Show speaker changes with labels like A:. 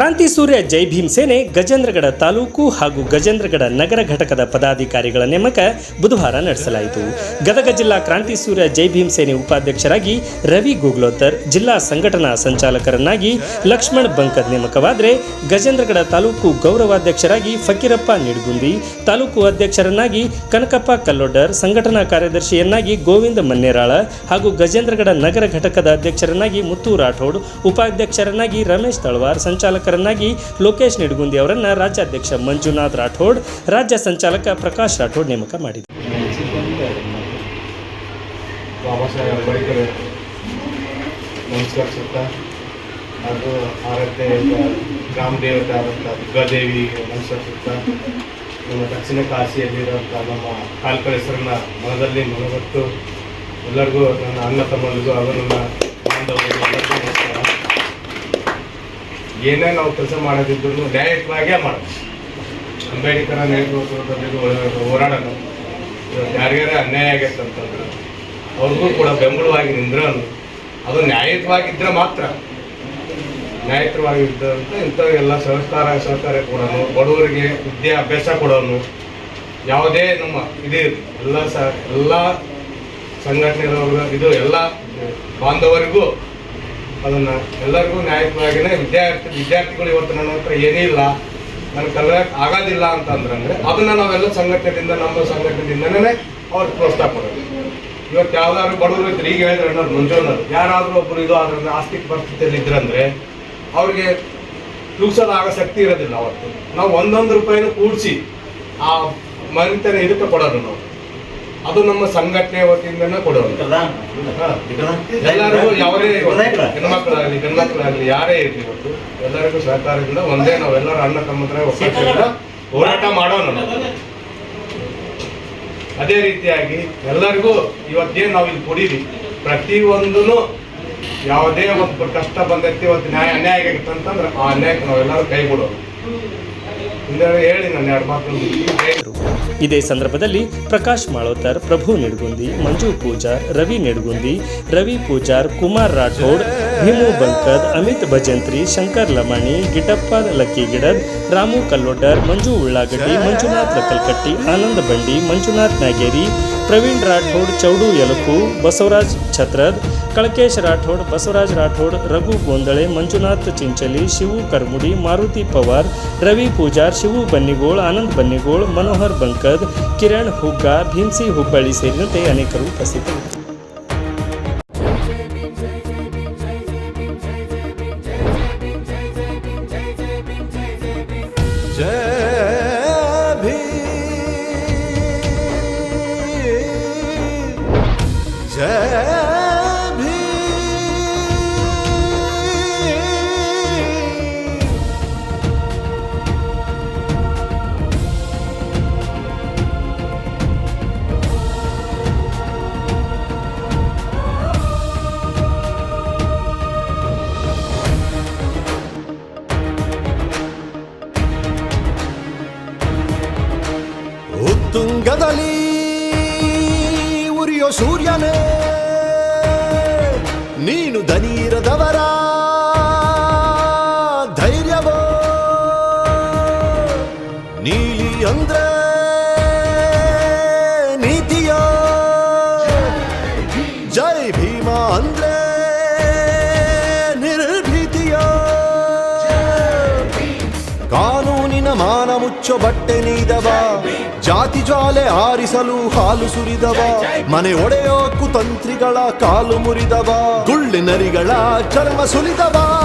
A: ಕ್ರಾಂತಿ ಸೂರ್ಯ ಜೈ ಭೀಮ್ ಸೇನೆ ಗಜೇಂದ್ರಗಡ ತಾಲೂಕು ಹಾಗೂ ಗಜೇಂದ್ರಗಡ ನಗರ ಘಟಕದ ಪದಾಧಿಕಾರಿಗಳ ನೇಮಕ ಬುಧವಾರ ನಡೆಸಲಾಯಿತು. ಗದಗ ಜಿಲ್ಲಾ ಕ್ರಾಂತಿ ಸೂರ್ಯ ಜೈ ಭೀಮ್ ಸೇನೆ ಉಪಾಧ್ಯಕ್ಷರಾಗಿ ರವಿ ಗುಗ್ಲೋತರ್ ಜಿಲ್ಲಾ ಸಂಘಟನಾ ಸಂಚಾಲಕರನ್ನಾಗಿ ಲಕ್ಷ್ಮಣ್ ಬಂಕದ್ ನೇಮಕವಾದರೆ ಗಜೇಂದ್ರಗಡ ತಾಲೂಕು ಗೌರವಾಧ್ಯಕ್ಷರಾಗಿ ಫಕೀರಪ್ಪ ನಿಡ್ಗುಂದಿ, ತಾಲೂಕು ಅಧ್ಯಕ್ಷರನ್ನಾಗಿ ಕನಕಪ್ಪ ಕಲ್ಲೊಡ್ಡರ್, ಸಂಘಟನಾ ಕಾರ್ಯದರ್ಶಿಯನ್ನಾಗಿ ಗೋವಿಂದ ಮನ್ನೇರಾಳ ಹಾಗೂ ಗಜೇಂದ್ರಗಡ ನಗರ ಘಟಕದ ಅಧ್ಯಕ್ಷರನ್ನಾಗಿ ಮುತ್ತು ರಾಠೋಡ್, ಉಪಾಧ್ಯಕ್ಷರನ್ನಾಗಿ ರಮೇಶ್ ತಳವಾರ್ ಸಂಚಾಲಕರನ್ನಾಗಿ ಲೋಕೇಶ್ ನಿಡಗುಂದಿ ಅವರನ್ನು ರಾಜ್ಯಾಧ್ಯಕ್ಷ ಮಂಜುನಾಥ್ ರಾಠೋಡ್, ರಾಜ್ಯ ಸಂಚಾಲಕ ಪ್ರಕಾಶ್ ರಾಠೋಡ್ ನೇಮಕ ಮಾಡಿದರು.
B: ಬಾಬಾ ಹಾಗೂ ಗ್ರಾಮ ಆದಂಥ ದುರ್ಗಾದೇವಿ ನಮ್ಮ ದಕ್ಷಿಣ ಕಾಶಿಯಲ್ಲಿರುವಂಥ ನಮ್ಮ ಕಾಲ್ಕಳೇಶ್ವರನ ಮನದಲ್ಲಿ ಮನಗೊಟ್ಟು, ಎಲ್ಲರಿಗೂ ನನ್ನ ಅಣ್ಣ ತಮ್ಮಲ್ಲಿಗೂ ಅವರನ್ನು ಬಾಂಧವರಿಗೂ ಎಲ್ಲರಿಗೂ ನಮಸ್ಕಾರ. ಏನೇ ನಾವು ಕೆಲಸ ಮಾಡೋದಿದ್ರು ನ್ಯಾಯಯುತವಾಗೇ ಮಾಡೋದು ಅಂಬೇಡ್ಕರ್ ನೇತೃತ್ವದಲ್ಲಿ ಹೋರಾಡೋಣ ಇವತ್ತು ಅನ್ಯಾಯ ಆಗೈತೆ ಅಂತಂದ್ರೆ ಅವ್ರಿಗೂ ಕೂಡ ಬೆಂಬಲವಾಗಿ ನಿಂದ್ರೂ ಅದು ನ್ಯಾಯಯುತವಾಗಿದ್ದರೆ ಮಾತ್ರ. ನ್ಯಾಯಯುತವಾಗಿದ್ದಂತ ಇಂಥ ಎಲ್ಲ ಸಹಕಾರ ಸಹಕಾರ ಕೊಡೋನು, ಬಡವರಿಗೆ ವಿದ್ಯಾಭ್ಯಾಸ ಕೊಡೋನು. ಯಾವುದೇ ನಮ್ಮ ಇದೇ ಎಲ್ಲ ಸ ಎಲ್ಲ ಸಂಘಟನೆಗಳವ್ರಿಗೂ ಇದು ಎಲ್ಲ ಬಾಂಧವರಿಗೂ ಅದನ್ನು ಎಲ್ಲರಿಗೂ ನ್ಯಾಯಯುತವಾಗಿಯೇ ವಿದ್ಯಾರ್ಥಿ, ವಿದ್ಯಾರ್ಥಿಗಳು ಇವತ್ತು ನನ್ನ ಹತ್ರ ಏನೇ ಇಲ್ಲ ನನಗೆ ಕಲಿಯಕ್ಕೆ ಆಗೋದಿಲ್ಲ ಅಂತಂದ್ರೆ ಅದನ್ನು ನಾವೆಲ್ಲ ಸಂಘಟನೆಯಿಂದ, ನಮ್ಮ ಸಂಘಟನೆಯಿಂದನೇ ಅವ್ರಿಗೆ ಪ್ರೋತ್ಸಾಹ ಕೊಡೋದು ಇವತ್ತು ಯಾವ್ದಾದ್ರು ಬಡವರು ಇದ್ರೆ ಈಗ ಹೇಳಿದ್ರೆ ಅನ್ನೋದು ಮುಂಜಾನರು ಯಾರಾದರೂ ಒಬ್ಬರು ಇದು ಅದ್ರ ಆಸ್ತಿ ಪರಿಸ್ಥಿತಿಯಲ್ಲಿ ಇದ್ರಂದ್ರೆ ಅವ್ರಿಗೆ ತೂಗ್ಸೋದಾಗೋ ಶಕ್ತಿ ಇರೋದಿಲ್ಲ ಅವತ್ತು. ನಾವು ಒಂದೊಂದು ರೂಪಾಯಿನೂ ಕೂಡಿಸಿ ಆ ಮರಿತನ ಇದಕ್ಕೆ ಕೊಡೋದು ನಾವು. ಅದು ನಮ್ಮ ಸಂಘಟನೆ ವತಿಯಿಂದನೇ ಕೊಡುವಂಥದ್ದು. ಎಲ್ಲರಿಗೂ ಯಾವುದೇ ಹೆಣ್ಮಕ್ಳಾಗಲಿ ಗಂಡ್ಮಕ್ಳಾಗಲಿ ಯಾರೇ ಇರಲಿ ಇವತ್ತು ಎಲ್ಲರಿಗೂ ಸಹಕಾರದಿಂದ ಒಂದೇ ನಾವೆಲ್ಲರೂ ಅಣ್ಣ ತಮ್ಮತ್ರ ಒಕ್ಕಟ್ಟಿನಿಂದ ಹೋರಾಟ ಮಾಡೋಣ ನಾವು. ಅದೇ ರೀತಿಯಾಗಿ ಎಲ್ಲರಿಗೂ ಇವತ್ತೇನು ನಾವು ಇಲ್ಲಿ ಕೊಡೀರಿ ಪ್ರತಿಯೊಂದೂ ಯಾವುದೇ ಒಂದು ಕಷ್ಟ ಬಂದೈತಿ ಇವತ್ತು ನ್ಯಾಯ ಅನ್ಯಾಯ ಆಗಿತ್ತು ಅಂತಂದ್ರೆ ಆ ಅನ್ಯಾಯಕ್ಕೆ ನಾವೆಲ್ಲರೂ ಕೈ ಬಿಡೋದು.
A: ಇದೇ ಸಂದರ್ಭದಲ್ಲಿ ಪ್ರಕಾಶ್ ಮಾಳೋತರ್, ಪ್ರಭು ನಿಡ್ಗುಂದಿ, ಮಂಜು ಪೂಜಾರ್, ರವಿ ನಿಡ್ಗುಂದಿ, ರವಿ ಪೂಜಾರ್, ಕುಮಾರ್ ರಾಠೋಡ್ ಭೀಮು ಬಂಕದ್, ಅಮಿತ್ ಭಜಂತ್ರಿ, ಶಂಕರ್ ಲಮಾಣಿ, ಗಿಟಪ್ಪ ಲಕ್ಕಿಗಿಡದ್ ರಾಮು ಕಲ್ಲೊಡ್ಡರ್, ಮಂಜು ಉಳ್ಳಾಗಡ್ಡಿ, ಮಂಜುನಾಥ್ ಲಕ್ಕಲ್ಕಟ್ಟಿ, ಆನಂದ ಬಂಡಿ, ಮಂಜುನಾಥ್ ನಾಗೇರಿ, ಪ್ರವೀಣ್ ರಾಠೋಡ್ ಚೌಡು ಯಲಕು, ಬಸವರಾಜ್ ಛತ್ರದ್ ಕಳಕೇಶ್ ರಾಠೋಡ್, ಬಸವರಾಜ್ ರಾಠೋಡ್, ರಘು ಗೋಂದಳೆ, ಮಂಜುನಾಥ್ ಚಿಂಚಲಿ, ಶಿವು ಕರ್ಮುಡಿ, ಮಾರುತಿ ಪವಾರ್, ರವಿ ಪೂಜಾರ್, ಶಿವು ಬನ್ನಿಗೋಳ್, ಆನಂದ್ ಬನ್ನಿಗೋಳ್, ಮನೋಹರ್ ಬಂಕದ್, ಕಿರಣ್ ಹುಗ್ಗ, ಭೀಮ್ಸಿ ಹುಬ್ಬಳ್ಳಿ ಸೇರಿದಂತೆ ಅನೇಕರು ಉಪಸ್ಥಿತರಿದ್ದರು.
C: ಉತ್ತುಂಗದಲ್ಲಿ ಉರಿಯೋ ಸೂರ್ಯನೇ ನೀನು ದನೀರದವರ ಧೈರ್ಯವೋ? ನೀಲಿ ಅಂದ್ರೆ ನೀತಿಯೋ? ಜೈ ಭೀಮಾ ಅಂದ್ರೆ ಮಾನ ಮುಚ್ಚೋ ಬಟ್ಟೆ ನೀದವ. ಜಾತಿ ಜ್ವಾಲೆ ಆರಿಸಲು ಹಾಲು ಸುರಿದವ. ಮನೆ ಒಡೆಯೋ ಕುತಂತ್ರಿಗಳ ಕಾಲು ಮುರಿದವ. ಗುಳ್ಳಿನರಿಗಳ ಚರ್ಮ ಸುಲಿದವ.